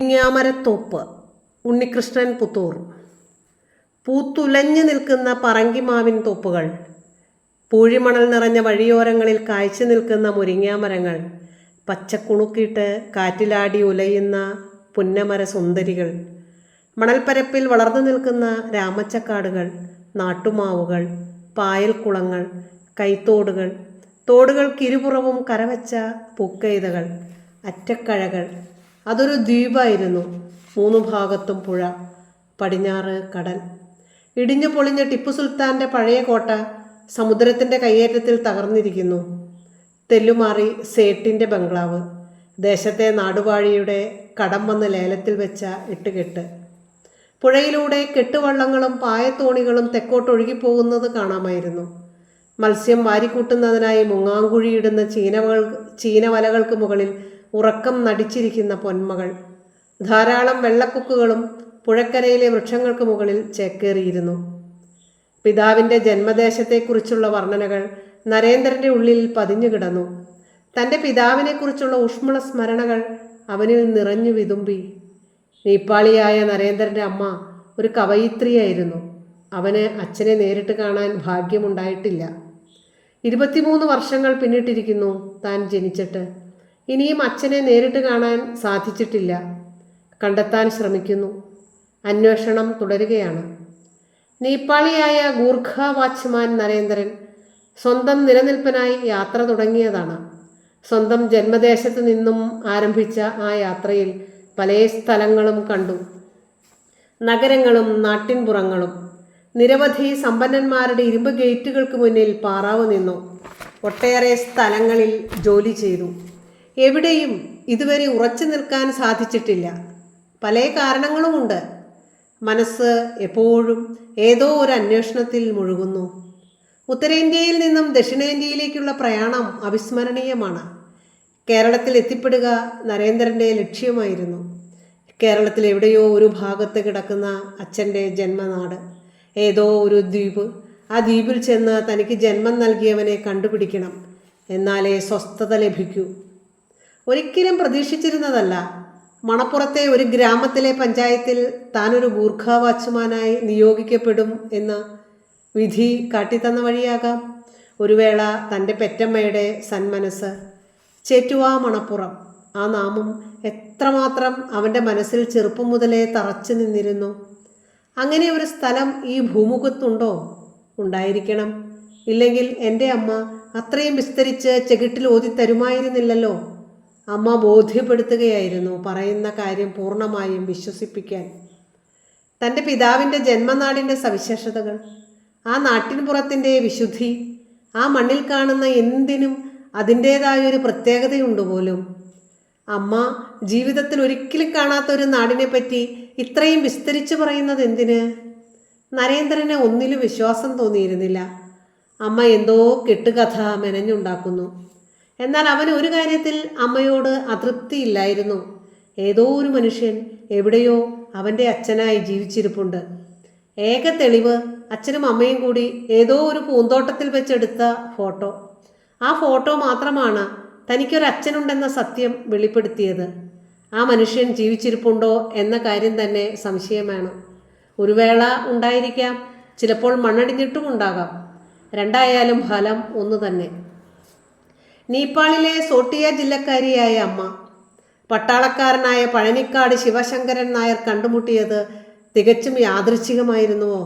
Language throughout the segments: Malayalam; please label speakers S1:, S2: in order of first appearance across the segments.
S1: ഞാമരത്തോപ്പ് ഉണ്ണികൃഷ്ണൻ പുത്തൂർ. പൂത്തുലഞ്ഞു നിൽക്കുന്ന പറങ്കിമാവിൻ തോപ്പുകൾ പൂഴിമണൽ നിറഞ്ഞ വഴിയോരങ്ങളിൽ കായ്ച്ചു നിൽക്കുന്ന മുരിങ്ങാമരങ്ങൾ പച്ചക്കുണുക്കിട്ട് കാറ്റിലാടി ഉലയുന്ന പുന്നമര സുന്ദരികൾ മണൽപ്പരപ്പിൽ വളർന്നു നിൽക്കുന്ന രാമച്ചക്കാടുകൾ നാട്ടുമാവുകൾ പായൽക്കുളങ്ങൾ കൈത്തോടുകൾ തോടുകൾക്കിരുപുറവും കരവച്ച പൂക്കൈതകൾ അറ്റക്കഴകൾ അതൊരു ദ്വീപായിരുന്നു. മൂന്ന് ഭാഗത്തും പുഴ പടിഞ്ഞാറ് കടൽ. ഇടിഞ്ഞു പൊളിഞ്ഞ ടിപ്പു സുൽത്താന്റെ പഴയ കോട്ട സമുദ്രത്തിന്റെ കയ്യേറ്റത്തിൽ തകർന്നിരിക്കുന്നു. തെല്ലുമാറി സേട്ടിന്റെ ബംഗ്ലാവ് ദേശത്തെ നാടുവാഴിയുടെ കടം വന്ന് ലേലത്തിൽ വെച്ച ഇട്ടുകെട്ട്. പുഴയിലൂടെ കെട്ടുവള്ളങ്ങളും പായത്തോണികളും തെക്കോട്ടൊഴുകിപ്പോകുന്നത് കാണാമായിരുന്നു. മത്സ്യം വാരിക്കൂട്ടുന്നതിനായി മുങ്ങാങ്കുഴിയിടുന്ന ചീനവകൾ ചീനവലകൾക്ക് മുകളിൽ ഉറക്കം നടിച്ചിരിക്കുന്ന പൊന്മകൾ. ധാരാളം വെള്ളക്കുക്കുകളും പുഴക്കരയിലെ വൃക്ഷങ്ങൾക്ക് മുകളിൽ ചേക്കേറിയിരുന്നു. പിതാവിന്റെ ജന്മദേശത്തെക്കുറിച്ചുള്ള വർണനകൾ നരേന്ദ്രന്റെ ഉള്ളിൽ പതിഞ്ഞു കിടന്നു. തന്റെ പിതാവിനെക്കുറിച്ചുള്ള ഊഷ്മള സ്മരണകൾ അവനിൽ നിറഞ്ഞു വിതുമ്പി. നേപ്പാളിയായ നരേന്ദ്രന്റെ അമ്മ ഒരു കവയിത്രിയായിരുന്നു. അവന് അച്ഛനെ നേരിട്ട് കാണാൻ ഭാഗ്യമുണ്ടായിട്ടില്ല. ഇരുപത്തിമൂന്ന് വർഷങ്ങൾ പിന്നിട്ടിരിക്കുന്നു താൻ ജനിച്ചിട്ട്. ഇനിയും അച്ഛനെ നേരിട്ട് കാണാൻ സാധിച്ചിട്ടില്ല. കണ്ടെത്താൻ ശ്രമിക്കുന്നു. അന്വേഷണം തുടരുകയാണ്. നേപ്പാളിയായ ഗൂർഖ വാച്ച്മാൻ നരേന്ദ്രൻ സ്വന്തം നിലനിൽപ്പിനായി യാത്ര തുടങ്ങിയതാണ്. സ്വന്തം ജന്മദേശത്ത് നിന്നും ആരംഭിച്ച ആ യാത്രയിൽ പല സ്ഥലങ്ങളും കണ്ടു. നഗരങ്ങളും നാട്ടിൻപുറങ്ങളും. നിരവധി സമ്പന്നന്മാരുടെ ഇരുമ്പ് ഗേറ്റുകൾക്ക് മുന്നിൽ പാറാവ് നിന്നു. ഒട്ടേറെ സ്ഥലങ്ങളിൽ ജോലി ചെയ്തു. എവിടെയും ഇതുവരെ ഉറച്ചു നിൽക്കാൻ സാധിച്ചിട്ടില്ല. പല കാരണങ്ങളുമുണ്ട്. മനസ്സ് എപ്പോഴും ഏതോ ഒരു അന്വേഷണത്തിൽ മുഴുകുന്നു. ഉത്തരേന്ത്യയിൽ നിന്നും ദക്ഷിണേന്ത്യയിലേക്കുള്ള പ്രയാണം അവിസ്മരണീയമാണ്. കേരളത്തിൽ എത്തിപ്പെടുക നരേന്ദ്രന്റെ ലക്ഷ്യമായിരുന്നു. കേരളത്തിൽ എവിടെയോ ഒരു ഭാഗത്ത് കിടക്കുന്ന അച്ഛന്റെ ജന്മനാട്. ഏതോ ഒരു ദ്വീപ്. ആ ദ്വീപിൽ ചെന്ന് തനിക്ക് ജന്മം നൽകിയവനെ കണ്ടുപിടിക്കണം. എന്നാലേ സ്വസ്ഥത ലഭിക്കൂ. ഒരിക്കലും പ്രതീക്ഷിച്ചിരുന്നതല്ല. മണപ്പുറത്തെ ഒരു ഗ്രാമത്തിലെ പഞ്ചായത്തിൽ താനൊരു ഗൂർഖ വാച്ച്മാനായി നിയോഗിക്കപ്പെടും എന്ന് വിധി കാട്ടിത്തന്ന വഴിയാകാം. ഒരു വേള തന്റെ പെറ്റമ്മയുടെ സന്മനസ് ചേറ്റുവാ മണപ്പുറം. ആ നാമം എത്രമാത്രം അവന്റെ മനസ്സിൽ ചെറുപ്പം മുതലേ തറച്ചു നിന്നിരുന്നു. അങ്ങനെ ഒരു സ്ഥലം ഈ ഭൂമുഖത്തുണ്ടോ? ഉണ്ടായിരിക്കണം. ഇല്ലെങ്കിൽ എന്റെ അമ്മ അത്രയും വിസ്തരിച്ച് ചെകിട്ടിൽ ഓതി തരുമായിരുന്നില്ലല്ലോ അമ്മ ബോധ്യപ്പെടുത്തുകയായിരുന്നു പറയുന്ന കാര്യം പൂർണമായും വിശ്വസിപ്പിക്കാൻ. തന്റെ പിതാവിന്റെ ജന്മനാടിന്റെ സവിശേഷതകൾ ആ നാട്ടിൻപുറത്തിന്റെ വിശുദ്ധി ആ മണ്ണിൽ കാണുന്ന എന്തിനും അതിന്റേതായ ഒരു പ്രത്യേകതയുണ്ട് പോലും. അമ്മ ജീവിതത്തിൽ ഒരിക്കലും കാണാത്ത ഒരു നാടിനെ പറ്റി ഇത്രയും വിസ്തരിച്ചു പറയുന്നത് എന്തിന്? നരേന്ദ്രന് ഒന്നിലും വിശ്വാസം തോന്നിയിരുന്നില്ല. അമ്മ എന്തോ കെട്ടുകഥ മെനഞ്ഞുണ്ടാക്കുന്നു. എന്നാൽ അവന് ഒരു കാര്യത്തിൽ അമ്മയോട് അതൃപ്തിയില്ലായിരുന്നു. ഏതോ ഒരു മനുഷ്യൻ എവിടെയോ അവന്റെ അച്ഛനായി ജീവിച്ചിരിപ്പുണ്ട്. ഏക തെളിവ് അച്ഛനും അമ്മയും കൂടി ഏതോ ഒരു പൂന്തോട്ടത്തിൽ വെച്ചെടുത്ത ഫോട്ടോ. ആ ഫോട്ടോ മാത്രമാണ് തനിക്കൊരു അച്ഛനുണ്ടെന്ന സത്യം വെളിപ്പെടുത്തിയത്. ആ മനുഷ്യൻ ജീവിച്ചിരിപ്പുണ്ടോ എന്ന കാര്യം തന്നെ സംശയമാണ് ഒരു വേള ഉണ്ടായിരിക്കാം. ചിലപ്പോൾ മണ്ണടിഞ്ഞിട്ടും ഉണ്ടാകാം രണ്ടായാലും ഫലം ഒന്നു തന്നെ. നേപ്പാളിലെ സോട്ടിയ ജില്ലക്കാരിയായ അമ്മ. പട്ടാളക്കാരനായ പഴനിക്കാട് ശിവശങ്കരൻ നായർ കണ്ടുമുട്ടിയത് തികച്ചും യാദൃച്ഛികമായിരുന്നുവോ?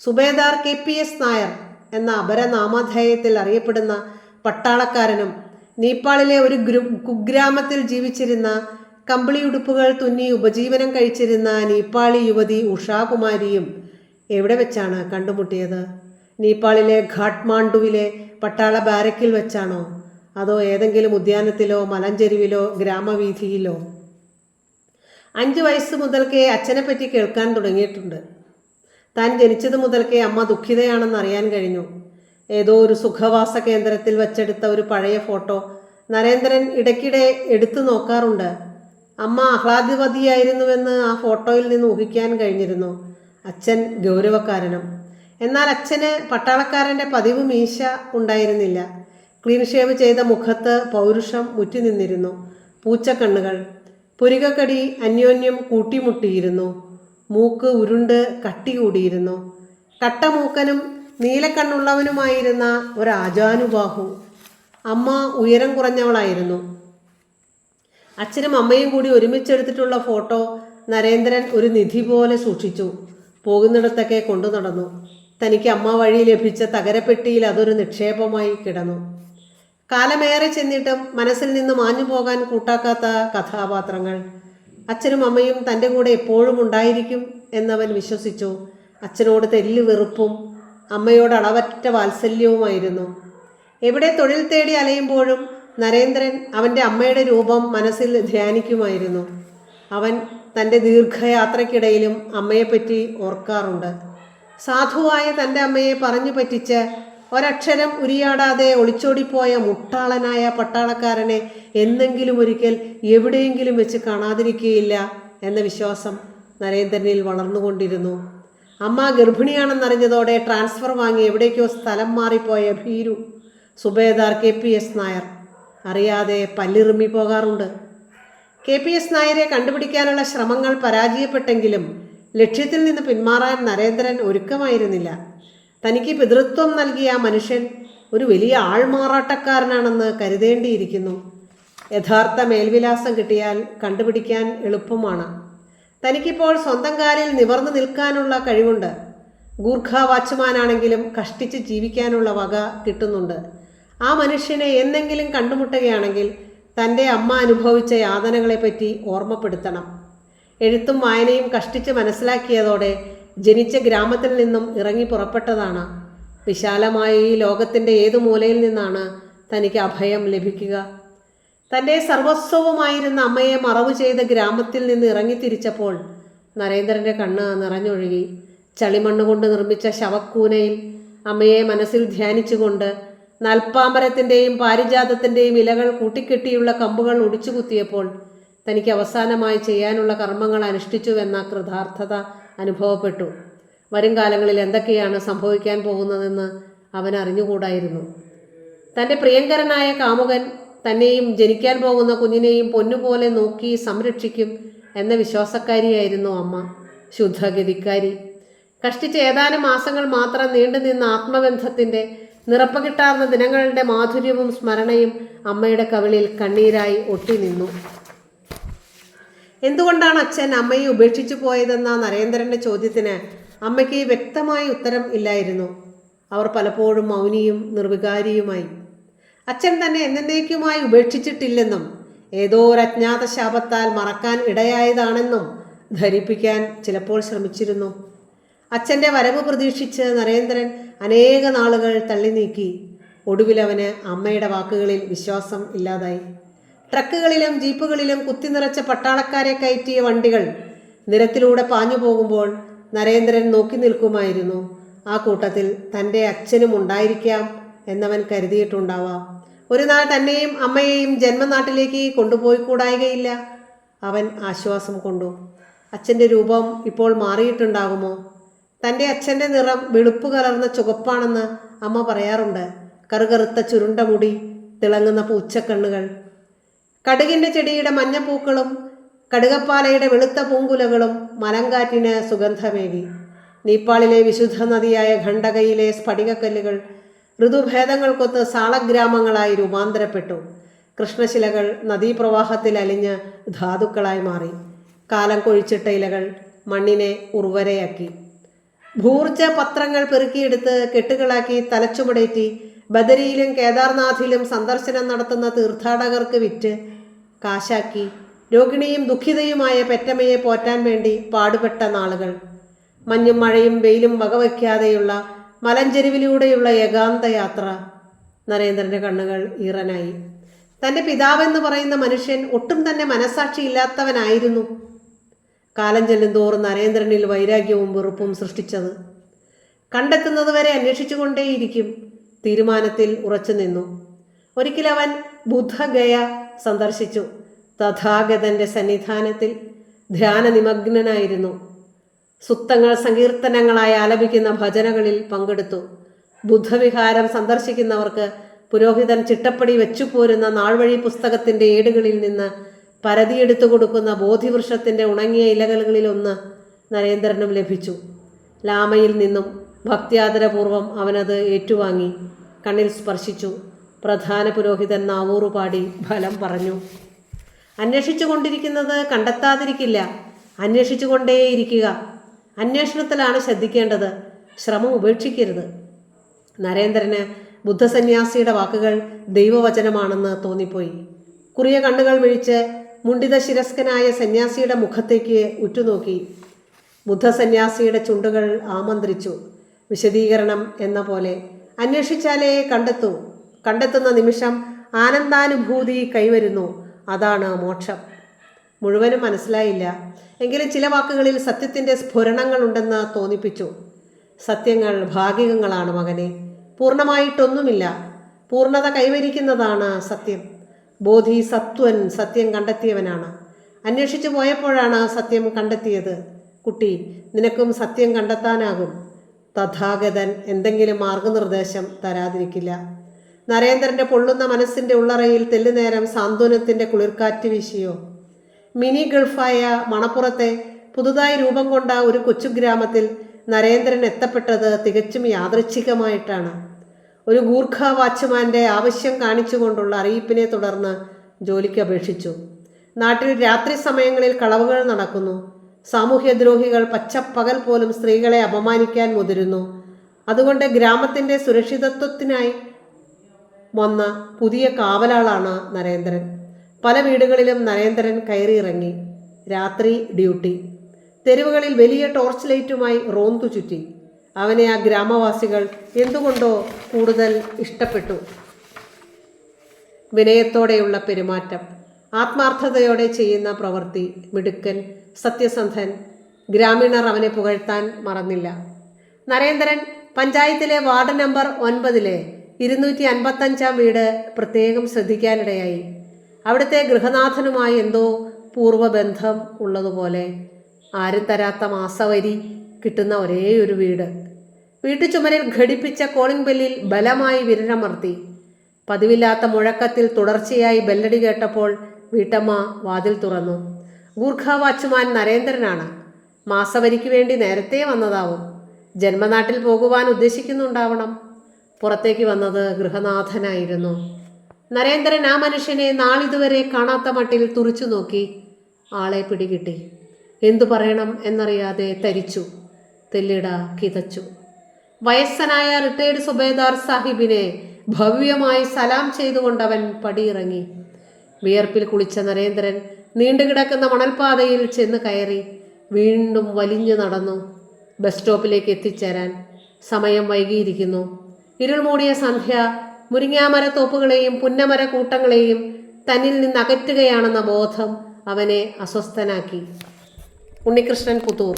S1: Subedar K P S Nair എന്ന അപരനാമധേയത്തിൽ അറിയപ്പെടുന്ന പട്ടാളക്കാരനും നേപ്പാളിലെ ഒരു ഗ്രു കുഗ്രാമത്തിൽ ജീവിച്ചിരുന്ന കമ്പിളിയുടുപ്പുകൾ തുന്നി ഉപജീവനം കഴിച്ചിരുന്ന നേപ്പാളി യുവതി ഉഷാകുമാരിയും എവിടെ വെച്ചാണ് കണ്ടുമുട്ടിയത്? നേപ്പാളിലെ ഘാട്ട്മാണ്ഡുവിലെ പട്ടാള ബാരക്കിൽ വെച്ചാണോ? അതോ ഏതെങ്കിലും ഉദ്യാനത്തിലോ മലഞ്ചെരുവിലോ ഗ്രാമവീഥിയിലോ? അഞ്ച് വയസ്സ് മുതൽക്കേ അച്ഛനെപ്പറ്റി കേൾക്കാൻ തുടങ്ങിയിട്ടുണ്ട്. താൻ ജനിച്ചത് മുതൽക്കേ അമ്മ ദുഃഖിതയാണെന്ന് അറിയാൻ കഴിഞ്ഞു. ഏതോ ഒരു സുഖവാസ കേന്ദ്രത്തിൽ വച്ചെടുത്ത ഒരു പഴയ ഫോട്ടോ നരേന്ദ്രൻ ഇടയ്ക്കിടെ എടുത്തു നോക്കാറുണ്ട്. അമ്മ ആഹ്ലാദവതിയായിരുന്നുവെന്ന് ആ ഫോട്ടോയിൽ നിന്ന് ഊഹിക്കാൻ കഴിഞ്ഞിരുന്നു. അച്ഛൻ ഗൗരവക്കാരനും. എന്നാൽ അച്ഛന് പട്ടാളക്കാരന്റെ പതിവ് മീശ ഉണ്ടായിരുന്നില്ല. ക്ലീൻ ഷേവ് ചെയ്ത മുഖത്ത് പൗരുഷം മുറ്റിനിന്നിരുന്നു പൂച്ച പൂച്ചക്കണ്ണുകൾ. പുരികക്കടി അന്യോന്യം കൂട്ടിമുട്ടിയിരുന്നു. മൂക്ക് ഉരുണ്ട് കട്ടി കൂടിയിരുന്നു കട്ടമൂക്കനും നീലക്കണ്ണുള്ളവനുമായിരുന്ന ഒരാജാനുബാഹു. അമ്മ ഉയരം കുറഞ്ഞവളായിരുന്നു. അച്ഛനും അമ്മയും കൂടി ഒരുമിച്ചെടുത്തിട്ടുള്ള ഫോട്ടോ നരേന്ദ്രൻ ഒരു നിധി പോലെ സൂക്ഷിച്ചു. പോകുന്നിടത്തൊക്കെ കൊണ്ടു നടന്നു. തനിക്ക് അമ്മ വഴി ലഭിച്ച തകരപ്പെട്ടിയിൽ അതൊരു നിക്ഷേപമായി കിടന്നു. കാലമേറെ ചെന്നിട്ടും മനസ്സിൽ നിന്ന് മാഞ്ഞു പോകാൻ കൂട്ടാക്കാത്ത കഥാപാത്രങ്ങൾ. അച്ഛനും അമ്മയും തന്റെ കൂടെ എപ്പോഴും ഉണ്ടായിരിക്കും എന്നവൻ വിശ്വസിച്ചു. അച്ഛനോട് തെല്ല് വെറുപ്പും അമ്മയോട് അളവറ്റ വാത്സല്യവുമായിരുന്നു. എവിടെ തൊഴിൽ തേടി അലയുമ്പോഴും നരേന്ദ്രൻ അവന്റെ അമ്മയുടെ രൂപം മനസ്സിൽ ധ്യാനിക്കുമായിരുന്നു. അവൻ തന്റെ ദീർഘയാത്രയ്ക്കിടയിലും അമ്മയെപ്പറ്റി ഓർക്കാറുണ്ട്. സാധുവായ തന്റെ അമ്മയെ പറഞ്ഞു പറ്റിച്ച് ഒരക്ഷരം ഉരിയാടാതെ ഒളിച്ചോടിപ്പോയ മുട്ടാളനായ പട്ടാളക്കാരനെ എന്നെങ്കിലും ഒരിക്കൽ എവിടെയെങ്കിലും വെച്ച് കാണാതിരിക്കുകയില്ല എന്ന വിശ്വാസം നരേന്ദ്രനിൽ വളർന്നുകൊണ്ടിരുന്നു. അമ്മ ഗർഭിണിയാണെന്നറിഞ്ഞതോടെ ട്രാൻസ്ഫർ വാങ്ങി എവിടേക്കോ സ്ഥലം മാറിപ്പോയ ഭീരു Subedar K P S Nair. അറിയാതെ പല്ലിറുമ്മി പോകാറുണ്ട്. കെ പി എസ് നായരെ കണ്ടുപിടിക്കാനുള്ള ശ്രമങ്ങൾ പരാജയപ്പെട്ടെങ്കിലും ലക്ഷ്യത്തിൽ നിന്ന് പിന്മാറാൻ നരേന്ദ്രൻ ഒരുക്കമായിരുന്നില്ല. തനിക്ക് പിതൃത്വം നൽകിയ മനുഷ്യൻ ഒരു വലിയ ആൾമാറാട്ടക്കാരനാണെന്ന് കരുതേണ്ടിയിരിക്കുന്നു. യഥാർത്ഥ മേൽവിലാസം കിട്ടിയാൽ കണ്ടുപിടിക്കാൻ എളുപ്പമാണ്. തനിക്കിപ്പോൾ സ്വന്തം കാലിൽ നിവർന്നു നിൽക്കാനുള്ള കഴിവുണ്ട്. ഗൂർഖ വാച്ച്മാനാണെങ്കിലും കഷ്ടിച്ച് ജീവിക്കാനുള്ള വക കിട്ടുന്നുണ്ട്. ആ മനുഷ്യനെ എന്നെങ്കിലും കണ്ടുമുട്ടുകയാണെങ്കിൽ തന്റെ അമ്മ അനുഭവിച്ച യാതനകളെപ്പറ്റി ഓർമ്മപ്പെടുത്തണം. എഴുത്തും വായനയും കഷ്ടിച്ച് മനസ്സിലാക്കിയതോടെ ജനിച്ച ഗ്രാമത്തിൽ നിന്നും ഇറങ്ങി പുറപ്പെട്ടതാണ്. വിശാലമായ ഈ ലോകത്തിന്റെ ഏതു മൂലയിൽ നിന്നാണ് തനിക്ക് അഭയം ലഭിക്കുക? തന്റെ സർവസ്വവുമായിരുന്ന അമ്മയെ മറവ് ചെയ്ത ഗ്രാമത്തിൽ നിന്ന് ഇറങ്ങി തിരിച്ചപ്പോൾ നരേന്ദ്രന്റെ കണ്ണ് നിറഞ്ഞൊഴുകി. ചളിമണ്ണ് കൊണ്ട് നിർമ്മിച്ച ശവക്കൂനയിൽ അമ്മയെ മനസ്സിൽ ധ്യാനിച്ചുകൊണ്ട് നൽപ്പാമരത്തിന്റെയും പാരിജാതത്തിന്റെയും ഇലകൾ കൂട്ടിക്കെട്ടിയുള്ള കമ്പുകൾ ഒടിച്ചു കുത്തിയപ്പോൾ തനിക്ക് അവസാനമായി ചെയ്യാനുള്ള കർമ്മങ്ങൾ അനുഷ്ഠിച്ചുവെന്ന കൃതാർത്ഥത അനുഭവപ്പെട്ടു. വരും കാലങ്ങളിൽ എന്തൊക്കെയാണ് സംഭവിക്കാൻ പോകുന്നതെന്ന് അവൻ അറിഞ്ഞുകൂടായിരുന്നു. തന്റെ പ്രിയങ്കരനായ കാമുകൻ തന്നെയും ജനിക്കാൻ പോകുന്ന കുഞ്ഞിനെയും പൊന്നുപോലെ നോക്കി സംരക്ഷിക്കും എന്ന വിശ്വാസക്കാരിയായിരുന്നു അമ്മ. ശുദ്ധഗതിക്കാരി കഷ്ടിച്ച് ഏതാനും മാസങ്ങൾ മാത്രം നീണ്ടുനിന്ന ആത്മബന്ധത്തിന്റെ നിറപ്പകിട്ടാർന്ന ദിനങ്ങളുടെ മാധുര്യവും സ്മരണയും അമ്മയുടെ കവിളിൽ കണ്ണീരായി ഒട്ടി നിന്നു. എന്തുകൊണ്ടാണ് അച്ഛൻ അമ്മയെ ഉപേക്ഷിച്ചു പോയതെന്ന നരേന്ദ്രന്റെ ചോദ്യത്തിന് അമ്മയ്ക്ക് വ്യക്തമായ ഉത്തരം ഇല്ലായിരുന്നു. അവർ പലപ്പോഴും മൗനിയും നിർവികാരിയുമായി. അച്ഛൻ തന്നെ എന്നേക്കുമായി ഉപേക്ഷിച്ചിട്ടില്ലെന്നും ഏതോ ഒരു അജ്ഞാത ശാപത്താൽ മറക്കാൻ ഇടയായതാണെന്നും ധരിപ്പിക്കാൻ ചിലപ്പോൾ ശ്രമിച്ചിരുന്നു. അച്ഛന്റെ വരവ് പ്രതീക്ഷിച്ച് നരേന്ദ്രൻ അനേക നാളുകൾ തള്ളി നീക്കി ഒടുവിലവന് അമ്മയുടെ വാക്കുകളിൽ വിശ്വാസം ഇല്ലാതായി. ട്രക്കുകളിലും ജീപ്പുകളിലും കുത്തി നിറച്ച പട്ടാളക്കാരെ കയറ്റിയ വണ്ടികൾ നിരത്തിലൂടെ പാഞ്ഞു പോകുമ്പോൾ നരേന്ദ്രൻ നോക്കി നിൽക്കുമായിരുന്നു. ആ കൂട്ടത്തിൽ തന്റെ അച്ഛനും ഉണ്ടായിരിക്കാം എന്നവൻ കരുതിയിട്ടുണ്ടാവാം. ഒരു നാൾ തന്നെയും അമ്മയെയും ജന്മനാട്ടിലേക്ക് കൊണ്ടുപോയി കൂടായികയില്ല. അവൻ ആശ്വാസം കൊണ്ടു. അച്ഛന്റെ രൂപം ഇപ്പോൾ മാറിയിട്ടുണ്ടാകുമോ? തന്റെ അച്ഛന്റെ നിറം വെളുപ്പ് കലർന്ന ചുവപ്പാണെന്ന് അമ്മ പറയാറുണ്ട്. കറുകറുത്ത ചുരുണ്ട മുടി തിളങ്ങുന്ന പൂച്ചക്കണ്ണുകൾ കടുകിന്റെ ചെടിയുടെ മഞ്ഞപ്പൂക്കളും കടുകപ്പാലയുടെ വെളുത്ത പൂങ്കുലകളും മലങ്കാറ്റിന് സുഗന്ധമേകി. നേപ്പാളിലെ വിശുദ്ധ നദിയായ ഖണ്ഡകയിലെ സ്ഫടികക്കല്ലുകൾ ഋതുഭേദങ്ങൾക്കൊത്ത് സാളഗ്രാമങ്ങളായി രൂപാന്തരപ്പെട്ടു. കൃഷ്ണശിലകൾ നദീപ്രവാഹത്തിൽ അലിഞ്ഞ് ധാതുക്കളായി മാറി. കാലം കൊഴിച്ചിട്ട ഇലകൾ മണ്ണിനെ ഉർവരയാക്കി. ഭൂർജ പത്രങ്ങൾ പെറുക്കിയെടുത്ത് കെട്ടുകളാക്കി തലച്ചുമടേറ്റി ബദരിയിലും കേദാർനാഥിലും സന്ദർശനം നടത്തുന്ന തീർത്ഥാടകർക്ക് വിറ്റ് കാശാക്കി. രോഗിണിയും ദുഃഖിതയുമായ പെറ്റമ്മയെ പോറ്റാൻ വേണ്ടി പാടുപെട്ട നാളുകൾ. മഞ്ഞും മഴയും വെയിലും വകവയ്ക്കാതെയുള്ള മലഞ്ചെരുവിലൂടെയുള്ള ഏകാന്ത യാത്ര നരേന്ദ്രന്റെ കണ്ണുകൾ ഈറനായി. തന്റെ പിതാവെന്ന് പറയുന്ന മനുഷ്യൻ ഒട്ടും തന്നെ മനസാക്ഷിയില്ലാത്തവനായിരുന്നു കാലം ചെല്ലുന്തോറും നരേന്ദ്രനിൽ വൈരാഗ്യവും വെറുപ്പും സൃഷ്ടിച്ചത്. കണ്ടെത്തുന്നതുവരെ അന്വേഷിച്ചുകൊണ്ടേയിരിക്കും. തീരുമാനത്തിൽ ഉറച്ചു നിന്നു ഒരിക്കലവൻ ബുദ്ധഗയ സന്ദർശിച്ചു. തഥാഗതന്റെ സന്നിധാനത്തിൽ ധ്യാന ധ്യാനനിമഗ്നനായിരുന്നു. സുത്തങ്ങൾ സങ്കീർത്തനങ്ങളായി ആലപിക്കുന്ന ഭജനകളിൽ പങ്കെടുത്തു. ബുദ്ധവിഹാരം സന്ദർശിക്കുന്നവർക്ക് പുരോഹിതൻ ചിട്ടപ്പടി വെച്ചുപോരുന്ന നാൾവഴി പുസ്തകത്തിന്റെ ഏടുകളിൽ നിന്ന് പരതിയെടുത്തു കൊടുക്കുന്ന ബോധിവൃക്ഷത്തിന്റെ ഉണങ്ങിയ ഇലകളിലൊന്ന് നരേന്ദ്രനും ലഭിച്ചു. ലാമയിൽ നിന്നും ഭക്ത്യാദരപൂർവം അവനത് ഏറ്റുവാങ്ങി. കണ്ണിൽ സ്പർശിച്ചു. പ്രധാന പുരോഹിതൻ നാവൂറുപാടി ഫലം പറഞ്ഞു. അന്വേഷിച്ചു കൊണ്ടിരിക്കുന്നത് കണ്ടെത്താതിരിക്കില്ല. അന്വേഷിച്ചു കൊണ്ടേയിരിക്കുക. അന്വേഷണത്തിലാണ് ശ്രദ്ധിക്കേണ്ടത്. ശ്രമം ഉപേക്ഷിക്കരുത്. നരേന്ദ്രന് ബുദ്ധസന്യാസിയുടെ വാക്കുകൾ ദൈവവചനമാണെന്ന് തോന്നിപ്പോയി. കുറിയ കണ്ണുകൾ വിഴിച്ച് മുണ്ടിത ശിരസ്കനായ സന്യാസിയുടെ മുഖത്തേക്ക് ഉറ്റുനോക്കി. ബുദ്ധസന്യാസിയുടെ ചുണ്ടുകൾ ആമന്ത്രിച്ചു. വിശദീകരണം എന്ന പോലെ അന്വേഷിച്ചാലേ കണ്ടെത്തൂ. കണ്ടെത്തുന്ന നിമിഷം ആനന്ദാനുഭൂതി കൈവരുന്നു. അതാണ് മോക്ഷം. മുഴുവനും മനസ്സിലായില്ല. എങ്കിലും ചില വാക്കുകളിൽ സത്യത്തിന്റെ സ്ഫുരണങ്ങളുണ്ടെന്ന് തോന്നിപ്പിച്ചു. സത്യങ്ങൾ ഭാഗികങ്ങളാണ് മകനെ. പൂർണമായിട്ടൊന്നുമില്ല. പൂർണത കൈവരിക്കുന്നതാണ് സത്യം. ബോധി സത്വൻ സത്യം കണ്ടെത്തിയവനാണ്. അന്വേഷിച്ചു പോയപ്പോഴാണ് സത്യം കണ്ടെത്തിയത്. കുട്ടി നിനക്കും സത്യം കണ്ടെത്താനാകും. തഥാഗതൻ എന്തെങ്കിലും മാർഗനിർദ്ദേശം തരാതിരിക്കില്ല. നരേന്ദ്രന്റെ പൊള്ളുന്ന മനസ്സിന്റെ ഉള്ളറയിൽ തെല്ലുനേരം സാന്ത്വനത്തിന്റെ കുളിർക്കാറ്റ് വീശിയോ? മിനി ഗൾഫായ മണപ്പുറത്തെ പുതുതായി രൂപം കൊണ്ട ഒരു കൊച്ചു ഗ്രാമത്തിൽ നരേന്ദ്രൻ എത്തപ്പെട്ടത് തികച്ചും യാദൃച്ഛികമായിട്ടാണ്. ഒരു ഗൂർഖ വാച്ച്മാന്റെ ആവശ്യം കാണിച്ചുകൊണ്ടുള്ള അറിയിപ്പിനെ തുടർന്ന് ജോലിക്ക് അപേക്ഷിച്ചു. നാട്ടിൽ രാത്രി സമയങ്ങളിൽ കളവുകൾ നടക്കുന്നു. സാമൂഹ്യദ്രോഹികൾ പച്ചപ്പകൽ പോലും സ്ത്രീകളെ അപമാനിക്കാൻ മുതിരുന്നു. അതുകൊണ്ട് ഗ്രാമത്തിന്റെ സുരക്ഷിതത്വത്തിനായി വന്ന പുതിയ കാവലാളാണ് നരേന്ദ്രൻ. പല വീടുകളിലും നരേന്ദ്രൻ കയറിയിറങ്ങി. രാത്രി ഡ്യൂട്ടി. തെരുവുകളിൽ വലിയ ടോർച്ച് ലൈറ്റുമായി റോന്തു ചുറ്റി. അവനെ ആ ഗ്രാമവാസികൾ എന്തുകൊണ്ടോ കൂടുതൽ ഇഷ്ടപ്പെട്ടു. വിനയത്തോടെയുള്ള പെരുമാറ്റം. ആത്മാർത്ഥതയോടെ ചെയ്യുന്ന പ്രവൃത്തി. മിടുക്കൻ സത്യസന്ധൻ. ഗ്രാമീണർ അവനെ പുകഴ്ത്താൻ മറന്നില്ല. നരേന്ദ്രൻ പഞ്ചായത്തിലെ വാർഡ് നമ്പർ ഒൻപതിലെ ഇരുന്നൂറ്റി അൻപത്തഞ്ചാം വീട് പ്രത്യേകം ശ്രദ്ധിക്കാനിടയായി. അവിടുത്തെ ഗൃഹനാഥനുമായി എന്തോ പൂർവബന്ധം ഉള്ളതുപോലെ ആരും തരാത്ത മാസവരി കിട്ടുന്ന ഒരേ ഒരു വീട് വീട്ടുചുമരിൽ ഘടിപ്പിച്ച കോളിംഗ് ബെല്ലിൽ ബലമായി വിരലമർത്തി. പതിവില്ലാത്ത മുഴക്കത്തിൽ തുടർച്ചയായി ബെല്ലടി കേട്ടപ്പോൾ വീട്ടമ്മ വാതിൽ തുറന്നു. ഗൂർഖ വാച്ച്മാൻ നരേന്ദ്രനാണ്. മാസവരിക്ക് വേണ്ടി നേരത്തെ വന്നതാവും. ജന്മനാട്ടിൽ പോകുവാൻ ഉദ്ദേശിക്കുന്നുണ്ടാവണം. പുറത്തേക്ക് വന്നത് ഗൃഹനാഥനായിരുന്നു. നരേന്ദ്രൻ ആ മനുഷ്യനെ നാളിതുവരെ കാണാത്ത മട്ടിൽ തുറിച്ചു നോക്കി ആളെ പിടികിട്ടി. എന്തു പറയണം എന്നറിയാതെ തരിച്ചു. തെല്ലിട കിതച്ചു. വയസ്സനായ റിട്ടയർഡ് സുബേദാർ സാഹിബിനെ ഭവ്യമായി സലാം ചെയ്തുകൊണ്ടവൻ പടിയിറങ്ങി. വിയർപ്പിൽ കുളിച്ച നരേന്ദ്രൻ നീണ്ടുകിടക്കുന്ന മണൽപാതയിൽ ചെന്ന് കയറി വീണ്ടും വലിഞ്ഞു നടന്നു. ബസ് സ്റ്റോപ്പിലേക്ക് എത്തിച്ചേരാൻ സമയം വൈകിയിരിക്കുന്നു. ഇരുൾ മൂടിയ സന്ധ്യ മുരിങ്ങാമരത്തോപ്പുകളെയും പുന്നമര കൂട്ടങ്ങളെയും തന്നിൽ നിന്ന് അകറ്റുകയാണെന്ന ബോധം അവനെ അസ്വസ്ഥനാക്കി. ഉണ്ണികൃഷ്ണൻ പുത്തൂർ.